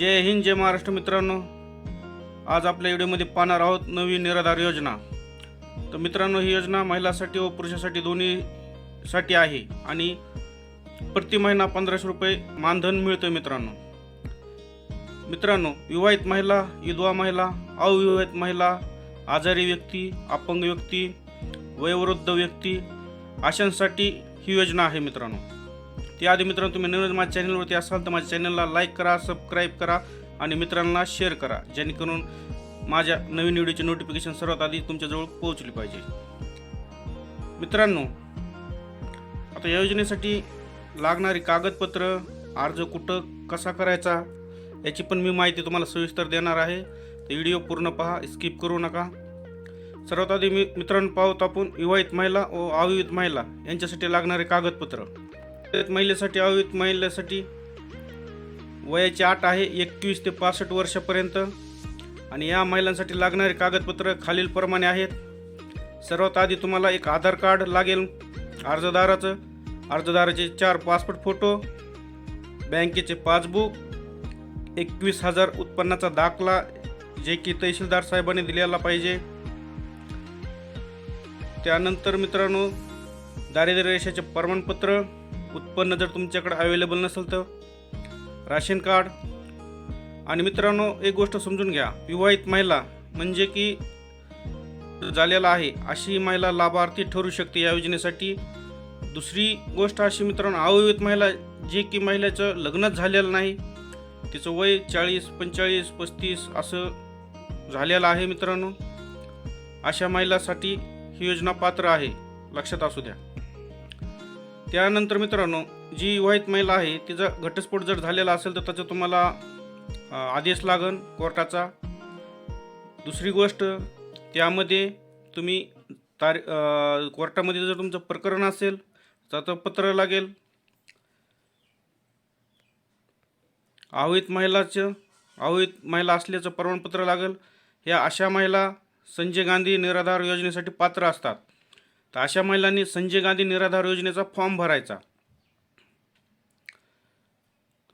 जय हिंद जय महाराष्ट्र मित्रांनो. आज आपल्या व्हिडिओमध्ये पाहणार आहोत नवी निराधार योजना. तर मित्रांनो ही योजना महिलासाठी व पुरुषासाठी दोन्हीसाठी आहे आणि प्रति महिना पंधराशे रुपये मानधन मिळतं मित्रांनो. मित्रांनो विवाहित महिला विधवा महिला अविवाहित महिला आजारी व्यक्ती अपंग व्यक्ती वयोवृद्ध व्यक्ती अशांसाठी ही योजना आहे मित्रांनो. त्याआधी मित्रांनो तुम्ही नवीन माझ्या चॅनलवरती असाल तर माझ्या चॅनलला लाईक करा सबस्क्राईब करा आणि मित्रांना शेअर करा जेणेकरून माझ्या नवीन व्हिडिओची नोटिफिकेशन सर्वात आधी तुमच्याजवळ पोहोचली पाहिजे. मित्रांनो आता या योजनेसाठी लागणारी कागदपत्र अर्ज कुठं कसा करायचा याची पण मी माहिती तुम्हाला सविस्तर देणार आहे. तर व्हिडिओ पूर्ण पहा स्किप करू नका. सर्वात आधी मी मित्रांनो पाहत आपण विवाहित महिला व अविवाहित महिला यांच्यासाठी लागणारे कागदपत्र. महिलेसाठी अविवाहित महिलेसाठी वयाची आठ आहे एकवीस ते पासष्ट वर्षापर्यंत. आणि या महिलांसाठी लागणारे कागदपत्र खालीलप्रमाणे आहेत. सर्वात आधी तुम्हाला एक आधार कार्ड लागेल अर्जदाराचं. अर्जदाराचे चार पासपोर्ट फोटो बँकेचे पासबुक एकवीस हजार उत्पन्नाचा दाखला जे की तहसीलदार साहेबांनी दिलेला पाहिजे. त्यानंतर मित्रांनो दारिद्र्य रेषेचे प्रमाणपत्र उत्पन्न जर तुमच्याकडे अवेलेबल नसेल तर राशन कार्ड आणि मित्रांनो एक गोष्ट समजून घ्या. विवाहित महिला म्हणजे की झालेला आहे अशी महिला लाभार्थी ठरू शकते या योजनेसाठी. दुसरी गोष्ट अशी मित्रांनो अविवाहित महिला जे की महिलेचं लग्नच झालेलं नाही तिचं वय चाळीस पंचेचाळीस पस्तीस असं झालेलं आहे मित्रांनो. अशा महिलासाठी ही योजना पात्र आहे. लक्षात असू द्या. त्यानंतर मित्रांनो जी विवाहित महिला आहे तिचा घटस्फोट जर झालेला असेल तर त्याचा तुम्हाला आदेश लागन कोर्टाचा. दुसरी गोष्ट त्यामध्ये तुम्ही तारी कोर्टामध्ये जर तुमचं प्रकरण असेल तर पत्र लागेल. अवित महिलाचं अवित महिला असल्याचं प्रमाणपत्र लागेल. ह्या अशा महिला संजय गांधी निराधार योजनेसाठी पात्र असतात. तर अशा महिलांनी संजय गांधी निराधार योजनेचा फॉर्म भरायचा.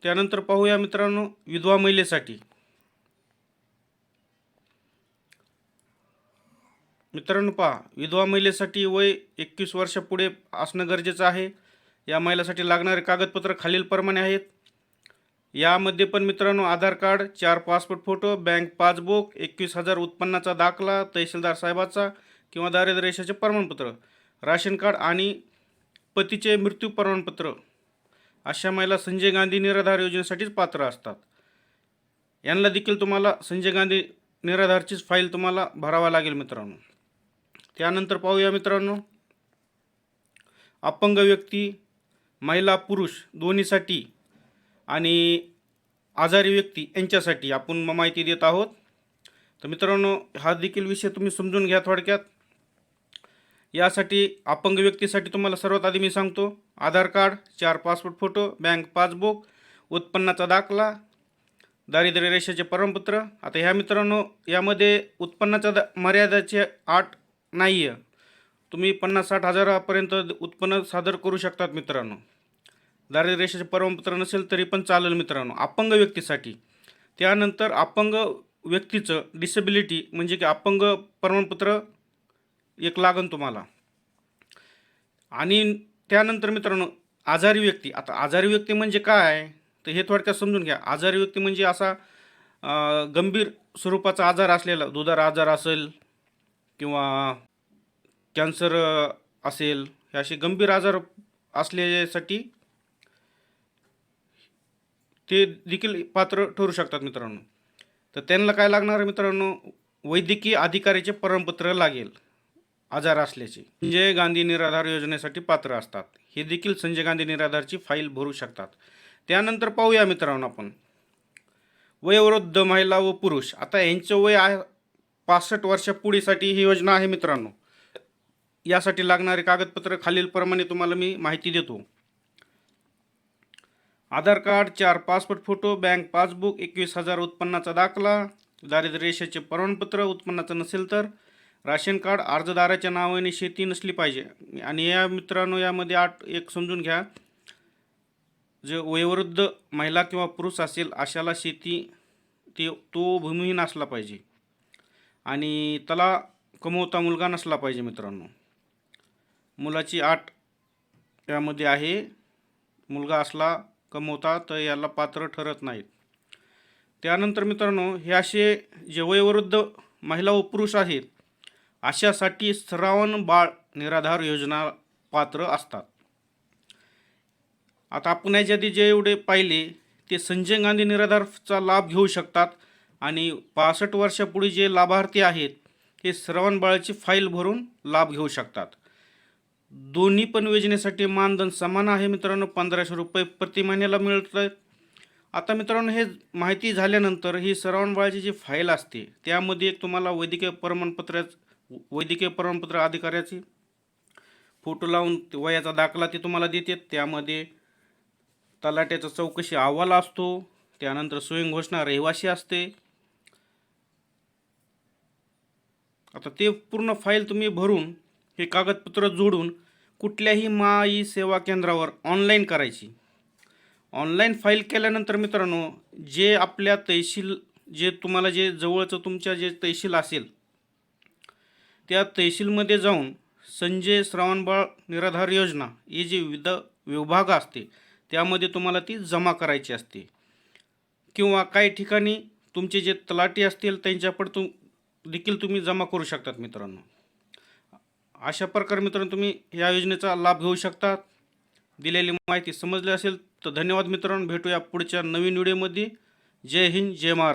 त्यानंतर पाहूया मित्रांनो विधवा महिलेसाठी. मित्रांनो पहा विधवा महिलेसाठी वय एकवीस वर्षापुढे असणं गरजेचं आहे. या महिलासाठी लागणारे कागदपत्र खालीलप्रमाणे आहेत. यामध्ये पण मित्रांनो आधार कार्ड चार पासपोर्ट फोटो बँक पासबुक एकवीस हजार उत्पन्नाचा दाखला तहसीलदार साहेबाचा किंवा दारिद्र्य रेषेचे प्रमाणपत्र राशन कार्ड आणि पतीचे मृत्यू प्रमाणपत्र अशा महिला संजय गांधी निराधार योजनेसाठीच पात्र असतात. यांना देखील तुम्हाला संजय गांधी निराधारचीच फाईल तुम्हाला भरावा लागेल मित्रांनो. त्यानंतर पाहूया मित्रांनो. अपंग व्यक्ती महिला पुरुष दोन्हीसाठी आणि आजारी व्यक्ती यांच्यासाठी आपण माहिती देत आहोत. तर मित्रांनो हा देखील विषय तुम्ही समजून घ्या थोडक्यात. यासाठी अपंग व्यक्तीसाठी तुम्हाला सर्वात आधी मी सांगतो आधार कार्ड चार पासपोर्ट फोटो बँक पासबुक उत्पन्नाचा दाखला दारिद्र्य रेषेचे प्रमाणपत्र आता ह्या मित्रांनो यामध्ये उत्पन्नाच्या दा मर्यादाची आठ नाही आहे तुम्ही पन्नास साठ हजारापर्यंत उत्पन्न सादर करू शकतात मित्रांनो. दारिद्र्य रेषेचे प्रमाणपत्र नसेल तरी पण चालेल मित्रांनो अपंग व्यक्तीसाठी. त्यानंतर अपंग व्यक्तीचं डिसेबिलिटी म्हणजे की अपंग प्रमाणपत्र एक लागन तुम्हाला. आणि त्यानंतर मित्रांनो आजारी व्यक्ती. आता आजारी व्यक्ती म्हणजे काय? तर हे थोडक्यात समजून घ्या. आजारी व्यक्ती म्हणजे असा गंभीर स्वरूपाचा आजार असलेला दुधार आजार असेल किंवा कॅन्सर असेल हे असे गंभीर आजार असल्यासाठी ते देखील पात्र ठरू शकतात मित्रांनो. तर त्यांना काय लागणार आहे मित्रांनो? वैद्यकीय अधिकाऱ्याचे प्रमाणपत्र लागेल. आजार असल्याचे. संजय गांधी निराधार योजनेसाठी पात्र असतात. हे देखील संजय गांधी निराधारची फाईल भरू शकतात. त्यानंतर पाहूया मित्रांनो आपण. वयोवृद्ध महिला व पुरुष. आता यांचं वय आहे पासष्ट वर्षापुढीसाठी ही योजना आहे मित्रांनो. यासाठी लागणारे कागदपत्र खालीलप्रमाणे तुम्हाला मी माहिती देतो. आधार कार्ड चार पासपोर्ट फोटो बँक पासबुक एकवीस हजार उत्पन्नाचा दाखला दारिद्र्य रेषेचे प्रमाणपत्र उत्पन्नाचं नसेल तर राशन कार्ड अर्जदाराच्या नावाने शेती नसली पाहिजे. आणि या मित्रांनो यामध्ये आठ एक समजून घ्या. जे वयोवृद्ध महिला किंवा पुरुष असेल अशाला शेती ते तो भूमिहीन असला पाहिजे. आणि त्याला कमवता मुलगा नसला पाहिजे मित्रांनो. मुलाची आठ यामध्ये आहे. मुलगा असला कमवता तर याला पात्र ठरत नाहीत. त्यानंतर मित्रांनो हे असे जे वयोवृद्ध महिला व पुरुष आहेत अशासाठी श्रावण बाळ निराधार योजना पात्र असतात. आता आपण आधी जे एवढे पाहिले ते संजय गांधी निराधारचा लाभ घेऊ शकतात आणि पासष्ट वर्षापुढे जे लाभार्थी आहेत ते श्रवण बाळाची फाईल भरून लाभ घेऊ शकतात. दोन्ही पण योजनेसाठी मानधन समान आहे मित्रांनो पंधराशे रुपये प्रति महिन्याला मिळत आहेत आता मित्रांनो हे माहिती झाल्यानंतर ही श्रवण बाळाची जी फाईल असते त्यामध्ये एक तुम्हाला वैद्यकीय प्रमाणपत्राचं वैद्यकीय प्रमाणपत्र अधिकाऱ्याची फोटो लावून ते वयाचा दाखला ते तुम्हाला देतात. त्यामध्ये तलाट्याचा चौकशी अहवाल असतो. त्यानंतर स्वयंघोषणा रहिवासी असते. आता ते पूर्ण फाईल तुम्ही भरून हे कागदपत्र जोडून कुठल्याही माई सेवा केंद्रावर ऑनलाईन करायची. ऑनलाईन फाईल केल्यानंतर मित्रांनो जे आपल्या तहसील जे तुम्हाला जे जवळचं तुमच्या जे तहसील असेल त्या तहसीलमध्ये जाऊन संजय श्रावणबाळ निराधार योजना ही जी विध विभाग असते त्यामध्ये तुम्हाला ती जमा करायची असते. किंवा काही ठिकाणी तुमचे जे तलाटी असतील त्यांच्याकडे तुम देखील तुम्ही जमा करू शकतात मित्रांनो. अशा प्रकारे मित्रांनो तुम्ही या योजनेचा लाभ घेऊ शकता. दिलेली माहिती समजली असेल तर धन्यवाद मित्रांनो. भेटूया पुढच्या नवीन व्हिडिओमध्ये. जय हिंद जय महाराज